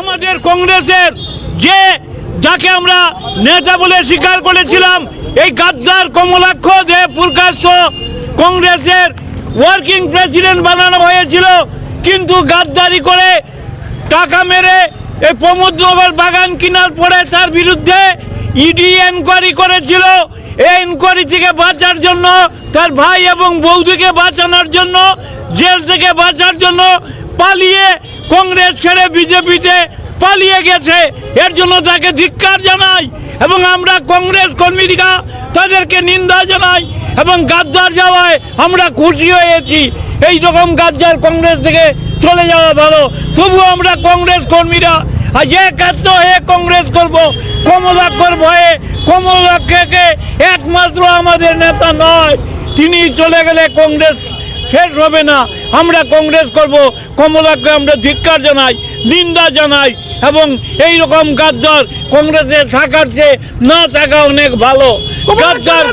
আমাদের কংগ্রেসের যে, যাকে আমরা নেতা বলে স্বীকার করেছিলাম, এই গাদ্দার কমলাক্ষ যে প্রকাশ্য কংগ্রেসের ওয়ার্কিং প্রেসিডেন্ট বানানো হয়েছিল, কিন্তু গাদ্দারি করে টাকা মেরে এই প্রমোদনগর বাগান কেনার পরে তার বিরুদ্ধে ইডি এনকোয়ারি করেছিল। এই এনকোয়ারি থেকে বাঁচার জন্য, তার ভাই এবং বৌদিকে বাঁচানোর জন্য, জেল থেকে বাঁচার জন্য পালিয়ে কংগ্রেস ছেড়ে বিজেপিতে পালিয়ে গেছে। এর জন্য তাকে ধিক্কার জানাই এবং আমরা কংগ্রেস কর্মীরা তাদেরকে নিন্দা জানাই এবং গাদ্দার যাওয়ায় আমরা খুশি হয়েছি। এই রকম গাদ্দার কংগ্রেস থেকে চলে যাওয়া ভালো। তবুও আমরা কংগ্রেস কর্মীরা আজ একাত্ম হয়ে কংগ্রেস করব, কমলাক্ষর ভয়ে, কমলাক্ষকে একমাত্র আমাদের নেতা নয়, তিনি চলে গেলে কংগ্রেস শেষ হবে না। আমরা কংগ্রেস করব কমলাকে আমরা ধিক্কার জানাই নিন্দা জানাই এবং এই রকম গাদ্দার কংগ্রেসে থাকার চেয়ে না থাকা অনেক ভালো। গাদ্দার